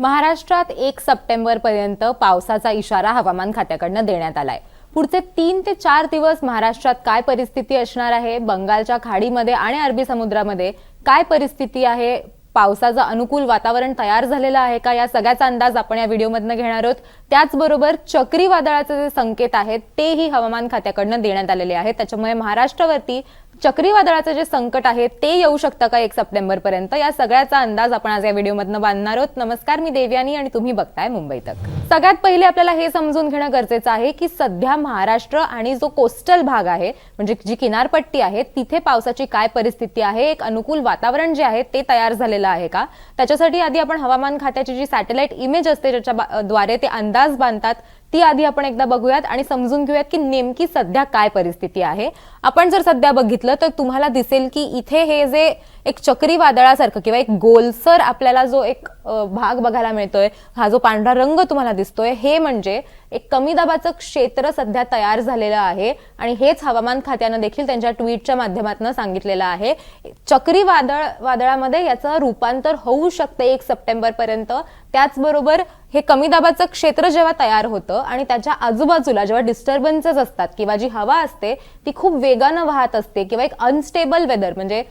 महाराष्ट्रात एक सप्टेंबर पर्यंत पावसाचा इशारा हवामान खात्याकडनं देण्यात आलाय. पुढचे तीन ते चार दिवस महाराष्ट्रात काय परिस्थिती असणार आहे? बंगालच्या खाडीमध्ये आणि अरबी समुद्रामध्ये काय परिस्थिती आहे? पावसाचं अनुकूल वातावरण तयार झालेलं आहे का? या सगळ्याचा अंदाज आपण या व्हिडिओमधनं घेणार आहोत. त्याचबरोबर चक्रीवादळाचे जे संकेत आहेत तेही हवामान खात्याकडनं देण्यात आलेले आहेत. त्याच्यामुळे महाराष्ट्रावरती चक्रीवादळाचं जे संकट आहे ते येऊ शकतं का एक सप्टेंबर पर्यंत या सगळ्याचा अंदाज आपण आज या व्हिडिओमधनं बांधणार आहोत. नमस्कार मी देवयानी आणि तुम्ही बघताय मुंबई तक. सगळ्यात पहिले आपल्याला हे समजून घेणं गरजेचं आहे की सध्या महाराष्ट्र आणि जो कोस्टल भाग आहे म्हणजे जी किनारपट्टी आहे तिथे पावसाची काय परिस्थिती आहे? एक अनुकूल वातावरण जे आहे ते तयार झालेलं आहे का? त्याच्यासाठी आधी आपण हवामान खात्याची जी सॅटेलाइट इमेज असते ज्याच्या द्वारे ते अंदाज बांधतात. ती आधी आपण एकदा बघूयात आणि समजून घेऊयात की नेमकी सध्या काय परिस्थिती आहे. आपण जर सध्या बघितलं तर तुम्हाला दिसेल की इथे हे जे एक चक्रीवादळासारखं किंवा एक गोलसर आपल्याला जो एक भाग बघायला मिळतोय हा जो पांढरा रंग तुम्हाला दिसतोय हे म्हणजे एक कमी दाबाचं क्षेत्र सध्या तयार झालेलं आहे आणि हेच हवामान खात्यानं देखील त्यांच्या ट्विटच्या माध्यमातून सांगितलेलं आहे. चक्रीवादळ वादळामध्ये याचं रूपांतर होऊ शकतं एक सप्टेंबर पर्यंत त्याचबरोबर हे कमी दाबाचं क्षेत्र जेव्हा तयार होतं आणि त्याच्या आजूबाजूला जेव्हा डिस्टर्बन्सेस असतात किंवा जी हवा असते ती खूप वेगानं वाहत असते किंवा एक अनस्टेबल वेदर म्हणजे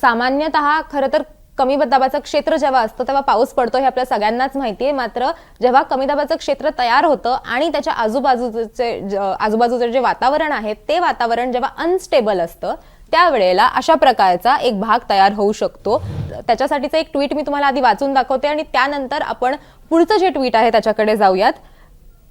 सामान्यतः खरं तर कमी दाबाचं क्षेत्र जेव्हा असतं तेव्हा पाऊस पडतो हे आपल्या सगळ्यांनाच माहिती आहे. मात्र जेव्हा कमी दाबाचं क्षेत्र तयार होतं आणि त्याच्या आजूबाजूचे ज- आजूबाजूचे जे वातावरण आहे ते वातावरण जेव्हा अनस्टेबल असतं त्यावेळेला अशा प्रकारचा एक भाग तयार होऊ शकतो. त्याच्यासाठीचं एक ट्विट मी तुम्हाला आधी वाचून दाखवते आणि त्यानंतर आपण पुढचं जे ट्विट आहे त्याच्याकडे जाऊयात.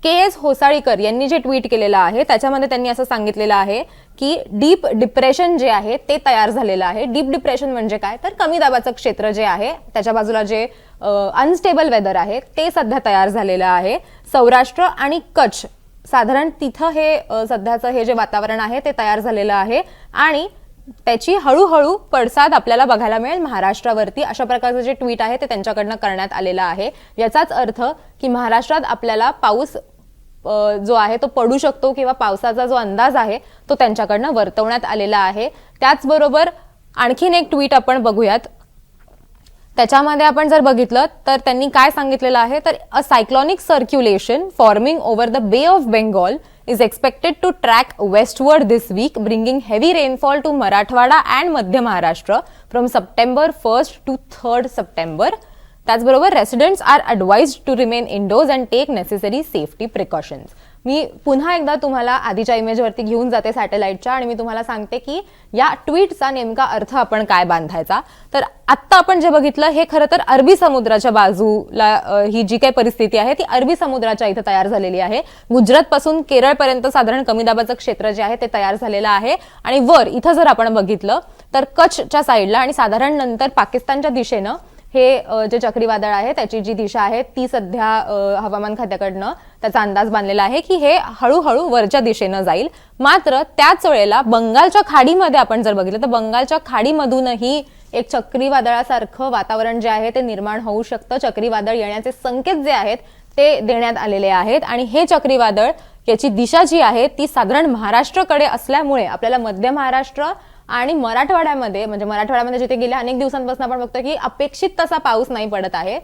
के एस होसाळीकर यांनी जे ट्विट केलेलं आहे त्याच्यामध्ये त्यांनी असं सांगितलेलं आहे की डीप डिप्रेशन जे आहे ते तयार झालेलं आहे. डीप डिप्रेशन म्हणजे काय? तर कमी दाबाचं क्षेत्र जे आहे त्याच्या बाजूला जे अनस्टेबल वेदर आहे ते सध्या तयार झालेलं आहे. सौराष्ट्र आणि कच्छ साधारण तिथं हे सध्याचं हे जे वातावरण आहे ते तयार झालेलं आहे. आणि त्याची हळूहळू पडसाद आपल्याला बघायला मिळेल महाराष्ट्रावरती. अशा प्रकारचं जे ट्विट आहे ते त्यांच्याकडनं करण्यात आलेलं आहे. याचाच अर्थ की महाराष्ट्रात आपल्याला पाऊस जो आहे तो पडू शकतो किंवा पावसाचा जो अंदाज आहे तो त्यांच्याकडनं वर्तवण्यात आलेला आहे. त्याचबरोबर आणखीन एक ट्विट आपण बघूयात. त्याच्यामध्ये आपण जर बघितलं तर त्यांनी काय सांगितलेलं आहे? तर a cyclonic circulation forming over the bay of Bengal is expected to track westward this week bringing heavy rainfall to Marathwada and Madhya Maharashtra from September first to third September त्याचबरोबर residents are advised to remain indoors and take necessary safety precautions मी पुन्हा एकदा तुम्हाला आधीच्या इमेजवरती घेऊन जाते सॅटेलाइटच्या आणि मी तुम्हाला सांगते की या ट्विटचा नेमका अर्थ आपण काय बांधायचा. तर आत्ता आपण जे बघितलं हे खरं तर अरबी समुद्राच्या बाजूला ही जी काही परिस्थिती आहे ती अरबी समुद्राच्या इथं तयार झालेली आहे. गुजरातपासून केरळपर्यंत साधारण कमी दाबाचं क्षेत्र जे आहे ते तयार झालेलं आहे. आणि वर इथं जर आपण बघितलं तर कच्छच्या साईडला आणि साधारण नंतर पाकिस्तानच्या दिशेनं हे जे चक्रीवादळ आहे त्याची जी दिशा आहे ती सध्या हवामान खात्याकडनं त्याचा अंदाज बांधलेला आहे की हे हळूहळू वरच्या दिशेनं जाईल. मात्र त्याच वेळेला बंगालच्या खाडीमध्ये आपण जर बघितलं तर बंगालच्या खाडीमधूनही एक चक्रीवादळासारखं वातावरण जे आहे ते निर्माण होऊ शकतं. चक्रीवादळ येण्याचे संकेत जे आहेत ते देण्यात आलेले आहेत. आणि हे चक्रीवादळ याची दिशा जी आहे ती साधारण महाराष्ट्राकडे असल्यामुळे आपल्याला मध्य महाराष्ट्र आणि मराठवाड्यामध्ये म्हणजे मराठवाड्यामध्ये जिथे गेल्या अनेक दिवसांपासून आपण बघतो की अपेक्षित तसा पाऊस नाही पडत आहे.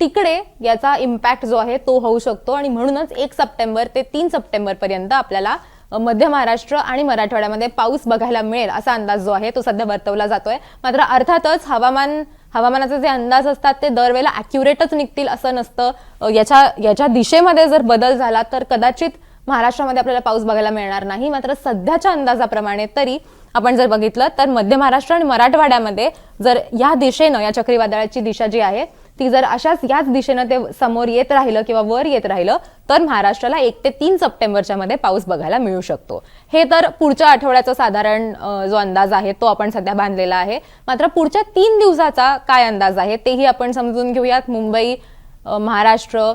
तिकडे याचा इम्पॅक्ट जो आहे तो होऊ शकतो आणि म्हणूनच एक सप्टेंबर ते तीन सप्टेंबर पर्यंत आपल्याला मध्य महाराष्ट्र आणि मराठवाड्यामध्ये पाऊस बघायला मिळेल असा अंदाज जो आहे तो सध्या वर्तवला जातोय. मात्र अर्थातच हवामान हवामानाचे जे अंदाज असतात ते दरवेळेला अॅक्युरेटच निघतील असं नसतं. याच्या याच्या दिशेमध्ये जर बदल झाला तर कदाचित महाराष्ट्रामध्ये आपल्याला पाऊस बघायला मिळणार नाही. मात्र सध्याच्या अंदाजाप्रमाणे तरी आपण जर बघितलं तर मध्य महाराष्ट्र आणि मराठवाड्यामध्ये जर या दिशेनं या चक्रीवादळाची दिशा जी आहे ती जर अशाच याच दिशेनं ते समोर येत राहिलं किंवा वर येत राहिलं तर महाराष्ट्राला एक ते तीन सप्टेंबरच्या मध्ये पाऊस बघायला मिळू शकतो. हे तर पुढच्या आठवड्याचा साधारण जो अंदाज आहे तो आपण सध्या बांधलेला आहे. मात्र पुढच्या तीन दिवसाचा काय अंदाज आहे तेही आपण समजून घेऊयात. मुंबई महाराष्ट्र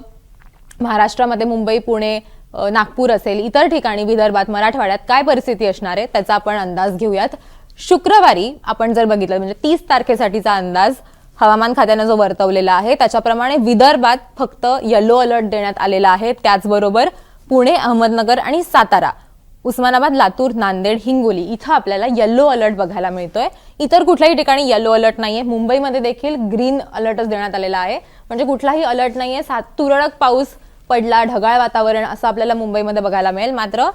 महाराष्ट्रामध्ये मुंबई पुणे नागपूर असेल इतर ठिकाणी विदर्भात मराठवाड्यात काय परिस्थिती असणार आहे त्याचा आपण अंदाज घेऊयात. शुक्रवारी आपण जर बघितलं म्हणजे तीस तारखेसाठीचा अंदाज हवामान खात्यानं जो वर्तवलेला आहे त्याच्याप्रमाणे विदर्भात फक्त येलो अलर्ट देण्यात आलेला आहे. त्याचबरोबर पुणे अहमदनगर आणि सातारा. उस्मानाबाद लातूर नांदेड हिंगोली इथं आपल्याला येल्लो अलर्ट बघायला मिळतोय. इतर कुठल्याही ठिकाणी येलो अलर्ट नाहीये. मुंबईमध्ये देखील ग्रीन अलर्टच देण्यात आलेला आहे. म्हणजे कुठलाही अलर्ट नाहीये. सात तुरळक पाऊस पडला ढगाळ वातावरण असं आपल्याला मुंबईमध्ये बघायला मिळेल. मात्र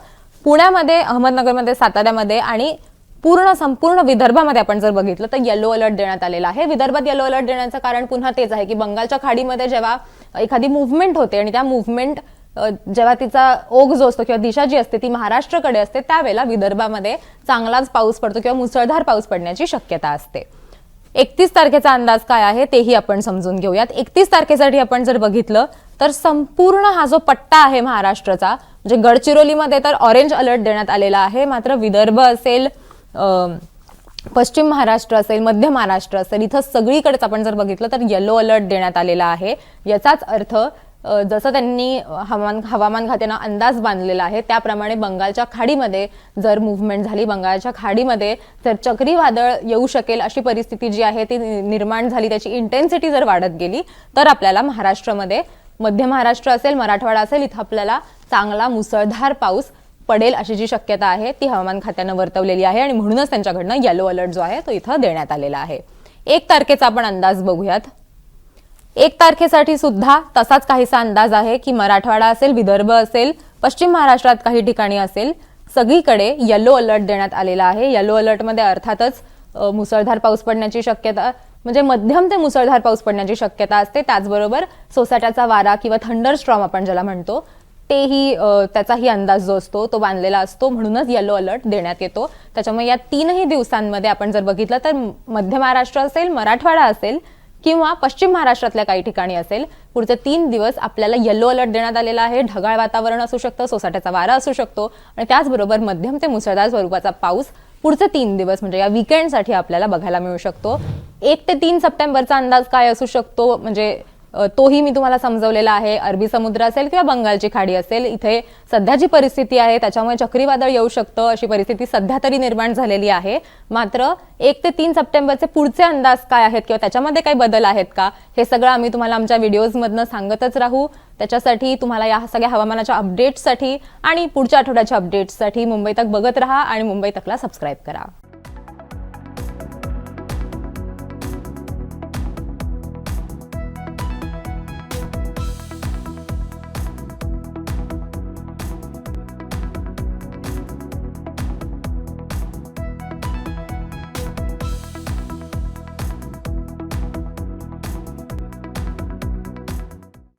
पुण्यामध्ये अहमदनगरमध्ये साताऱ्यामध्ये आणि पूर्ण संपूर्ण विदर्भामध्ये आपण जर बघितलं तर येलो अलर्ट देण्यात आलेला आहे. विदर्भात येलो अलर्ट देण्याचं कारण पुन्हा तेच आहे की बंगालच्या खाडीमध्ये जेव्हा एखादी मुव्हमेंट होते आणि त्या मुव्हमेंट जेव्हा तिचा ओघ जो असतो किंवा दिशा जी असते ती महाराष्ट्राकडे असते त्यावेळेला विदर्भामध्ये चांगलाच पाऊस पडतो किंवा मुसळधार पाऊस पडण्याची शक्यता असते. एकतीस तारखेचा अंदाज काय आहे तेही आपण समजून घेऊयात. एकतीस तारखेसाठी आपण जर बघितलं तर संपूर्ण हा जो पट्टा आहे महाराष्ट्राचा म्हणजे गडचिरोलीमध्ये तर ऑरेंज अलर्ट देण्यात आलेला आहे. मात्र विदर्भ असेल पश्चिम महाराष्ट्र असेल मध्य महाराष्ट्र असेल इथं सगळीकडेच आपण जर बघितलं तर येलो अलर्ट देण्यात आलेला आहे. याचाच अर्थ जसं त्यांनी हवामान हवामान खात्यानं अंदाज बांधलेला आहे त्याप्रमाणे बंगालच्या खाडीमध्ये जर मुव्हमेंट झाली बंगालच्या खाडीमध्ये तर चक्रीवादळ येऊ शकेल अशी परिस्थिती जी आहे ती निर्माण झाली त्याची इंटेन्सिटी जर वाढत गेली तर आपल्याला महाराष्ट्रामध्ये मध्य महाराष्ट्र असेल मराठवाडा असेल इथं आपल्याला चांगला मुसळधार पाऊस पडेल अशी जी शक्यता आहे ती हवामान खात्यानं वर्तवलेली आहे आणि म्हणूनच त्यांच्याकडनं येलो अलर्ट जो आहे तो इथं देण्यात आलेला आहे. एक तारखेचा आपण अंदाज बघूयात. एक तारखेसाठी सुद्धा तसाच काहीसा अंदाज आहे की मराठवाडा असेल विदर्भ असेल पश्चिम महाराष्ट्रात काही ठिकाणी असेल सगळीकडे येलो अलर्ट देण्यात आलेला आहे. येलो अलर्टमध्ये अर्थातच मुसळधार पाऊस पडण्याची शक्यता म्हणजे मध्यम ते मुसळधार पाऊस पडण्याची शक्यता असते. त्याचबरोबर सोसाट्याचा वारा किंवा थंडर स्ट्रॉम आपण ज्याला म्हणतो तेही त्याचाही अंदाज जो असतो तो बांधलेला असतो. म्हणूनच येलो अलर्ट देण्यात येतो. त्याच्यामुळे या तीनही दिवसांमध्ये आपण जर बघितलं तर मध्य महाराष्ट्र असेल मराठवाडा असेल किंवा पश्चिम महाराष्ट्रातल्या काही ठिकाणी असेल पुढचे तीन दिवस आपल्याला येलो अलर्ट देण्यात आलेला आहे ढगाळ वातावरण असू शकतं सोसाट्याचा वारा असू शकतो आणि त्याचबरोबर मध्यम ते मुसळधार स्वरूपाचा पाऊस पुढचे तीन दिवस म्हणजे या विकेंडसाठी आपल्याला बघायला मिळू शकतो. एक ते तीन सप्टेंबरचा अंदाज काय असू शकतो? म्हणजे तोही मी तुम्हाला समजवलेला आहे. अरबी समुद्र असेल किंवा बंगालची खाडी असेल इथे सध्या जी परिस्थिती आहे त्याच्यामुळे चक्रीवादळ येऊ शकतं. अशी परिस्थिती सध्या तरी निर्माण झालेली आहे. मात्र एक ते तीन सप्टेंबरचे पुढचे अंदाज काय आहेत किंवा त्याच्यामध्ये काही बदल आहेत का हे सगळं आम्ही तुम्हाला आमच्या व्हिडिओजमधनं सांगतच राहू. त्याच्यासाठी तुम्हाला या सगळ्या हवामानाच्या अपडेट्ससाठी आणि पुढच्या आठवड्याच्या अपडेट्ससाठी मुंबई तक बघत राहा आणि मुंबई तकला सबस्क्राईब करा.